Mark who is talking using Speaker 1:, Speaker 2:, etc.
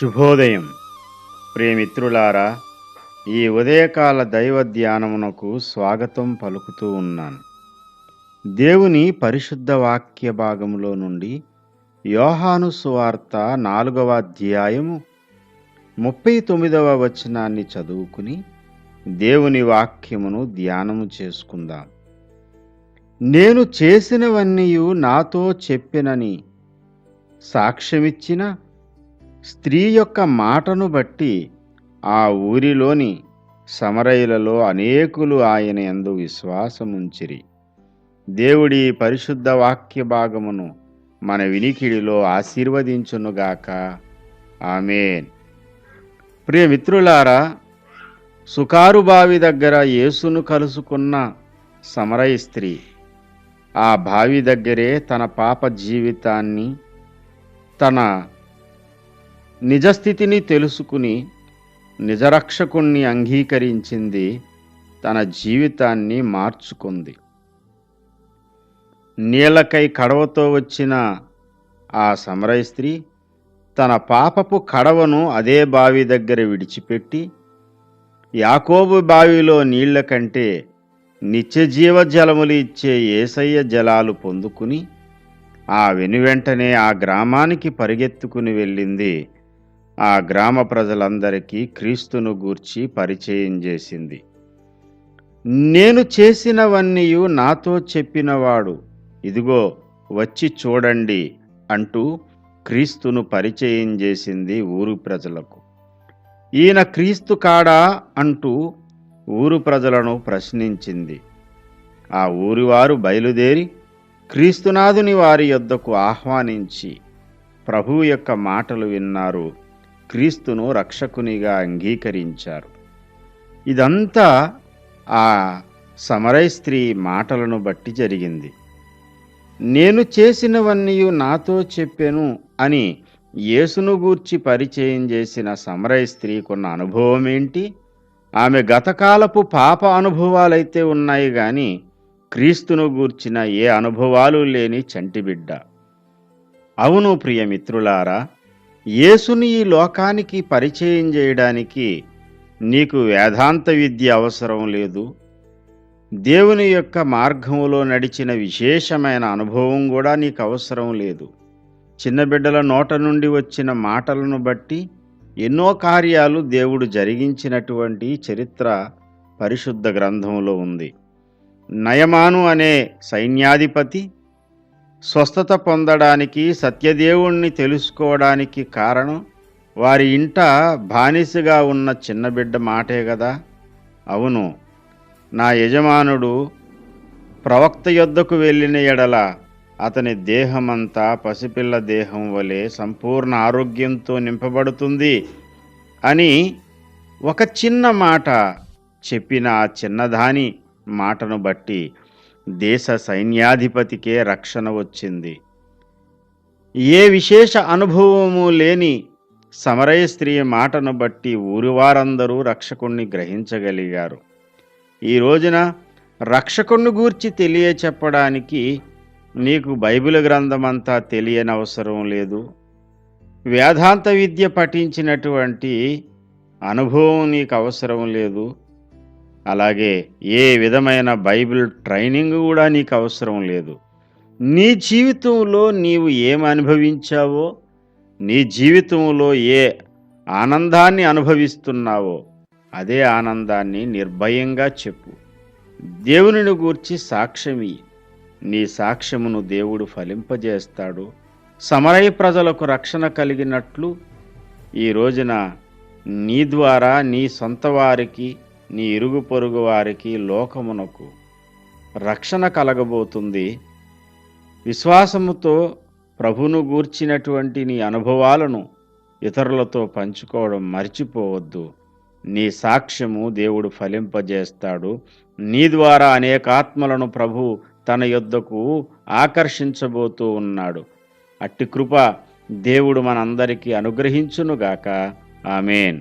Speaker 1: శుభోదయం. ప్రియమిత్రులారా ఈ ఉదయకాల దైవ ధ్యానమునకు స్వాగతం పలుకుతూ ఉన్నాను. దేవుని పరిశుద్ధ వాక్య భాగములో నుండి యోహాను సువార్త నాలుగవ అధ్యాయము ముప్పై తొమ్మిదవ వచనాన్ని చదువుకుని దేవుని వాక్యమును ధ్యానము చేసుకుందాం. నేను చేసినవన్నీ నాతో చెప్పినని సాక్ష్యమిచ్చిన స్త్రీ యొక్క మాటను బట్టి ఆ ఊరిలోని సమరయులలో అనేకులు ఆయన యందు విశ్వాసముంచిరి. దేవుడి పరిశుద్ధ వాక్య భాగమును మన వినికిడిలో ఆశీర్వదించునుగాక. ఆమెన్. ప్రియమిత్రులారా సుకారుబావి సుకారు బావి దగ్గర యేసును కలుసుకున్న సమరయ స్త్రీ ఆ బావి దగ్గరే తన పాప జీవితాన్ని తన నిజస్థితిని తెలుసుకుని నిజరక్షకుణ్ణి అంగీకరించింది తన జీవితాన్ని మార్చుకుంది. నీళ్ళకై కడవతో వచ్చిన ఆ సమరయ స్త్రీ తన పాపపు కడవను అదే బావి దగ్గర విడిచిపెట్టి యాకోబు బావిలో నీళ్ళ కంటే నిత్యజీవ జలములు ఇచ్చే ఏసయ్య జలాలు పొందుకుని ఆ వెనువెంటనే ఆ గ్రామానికి పరిగెత్తుకుని వెళ్ళింది ఆ గ్రామ ప్రజలందరికీ క్రీస్తును గూర్చి పరిచయం చేసింది. నేను చేసినవన్నీ నాతో చెప్పినవాడు ఇదిగో వచ్చి చూడండి అంటూ క్రీస్తును పరిచయం చేసింది ఊరు ప్రజలకు. ఈయన క్రీస్తు కాడా అంటూ ఊరు ప్రజలను ప్రశ్నించింది. ఆ ఊరివారు బయలుదేరి క్రీస్తునాథుని వారి యొద్దకు ఆహ్వానించి ప్రభువు యొక్క మాటలు విన్నారు క్రీస్తును రక్షకునిగా అంగీకరించారు. ఇదంతా ఆ సమరై స్త్రీ మాటలను బట్టి జరిగింది. నేను చేసినవన్నీ నాతో చెప్పాను అని యేసును గూర్చి పరిచయం చేసిన సమరై స్త్రీకున్న అనుభవం ఏంటి? ఆమె గతకాలపు పాప అనుభవాలైతే ఉన్నాయి గాని క్రీస్తును గూర్చిన ఏ అనుభవాలు లేని చంటిబిడ్డ. అవును ప్రియమిత్రులారా యేసుని ఈ లోకానికి పరిచయం చేయడానికి నీకు వేదాంత విద్య అవసరం లేదు. దేవుని యొక్క మార్గములో నడిచిన విశేషమైన అనుభవం కూడా నీకు అవసరం లేదు. చిన్న బిడ్డల నోట నుండి వచ్చిన మాటలను బట్టి ఎన్నో కార్యాలు దేవుడు జరిగించినటువంటి చరిత్ర పరిశుద్ధ గ్రంథంలో ఉంది. నయమాను అనే సైన్యాధిపతి స్వస్థత పొందడానికి సత్యదేవుణ్ణి తెలుసుకోవడానికి కారణం వారి ఇంట బానిసగా ఉన్న చిన్న బిడ్డ మాటే కదా అవును. నా యజమానుడు ప్రవక్త యొద్దకు వెళ్ళిన ఎడల అతని దేహమంతా పసిపిల్ల దేహం వలె సంపూర్ణ ఆరోగ్యంతో నింపబడుతుంది అని ఒక చిన్న మాట చెప్పిన ఆ చిన్నదాని మాటను బట్టి దేశ సైన్యాధిపతికే రక్షణ వచ్చింది. ఏ విశేష అనుభవము లేని సమరయ స్త్రీ మాటను బట్టి ఊరివారందరూ రక్షకుణ్ణి గ్రహించగలిగారు. ఈ రోజున రక్షకుణ్ణి గూర్చి తెలియచెప్పడానికి నీకు బైబిల్ గ్రంథమంతా తెలియని అవసరం లేదు. వేదాంత విద్య పఠించినటువంటి అనుభవం నీకు అవసరం లేదు. అలాగే ఏ విధమైన బైబిల్ ట్రైనింగ్ కూడా నీకు అవసరం లేదు. నీ జీవితంలో నీవు ఏం అనుభవించావో నీ జీవితంలో ఏ ఆనందాన్ని అనుభవిస్తున్నావో అదే ఆనందాన్ని నిర్భయంగా చెప్పు. దేవునిని గూర్చి సాక్ష్యమి నీ సాక్ష్యమును దేవుడు ఫలింపజేస్తాడు. సమరయ ప్రజలకు రక్షణ కలిగినట్లు ఈ రోజున నీ ద్వారా నీ సొంత వారికి నీ ఇరుగు పొరుగు వారికి లోకమునకు రక్షణ కలగబోతుంది. విశ్వాసముతో ప్రభును గూర్చినటువంటి నీ అనుభవాలను ఇతరులతో పంచుకోవడం మర్చిపోవద్దు. నీ సాక్ష్యము దేవుడు ఫలింపజేస్తాడు. నీ ద్వారా అనేక ఆత్మలను ప్రభు తన యొద్దకు ఆకర్షించబోతూ ఉన్నాడు. అట్టి కృప దేవుడు మనందరికీ అనుగ్రహించునుగాక. ఆమెన్.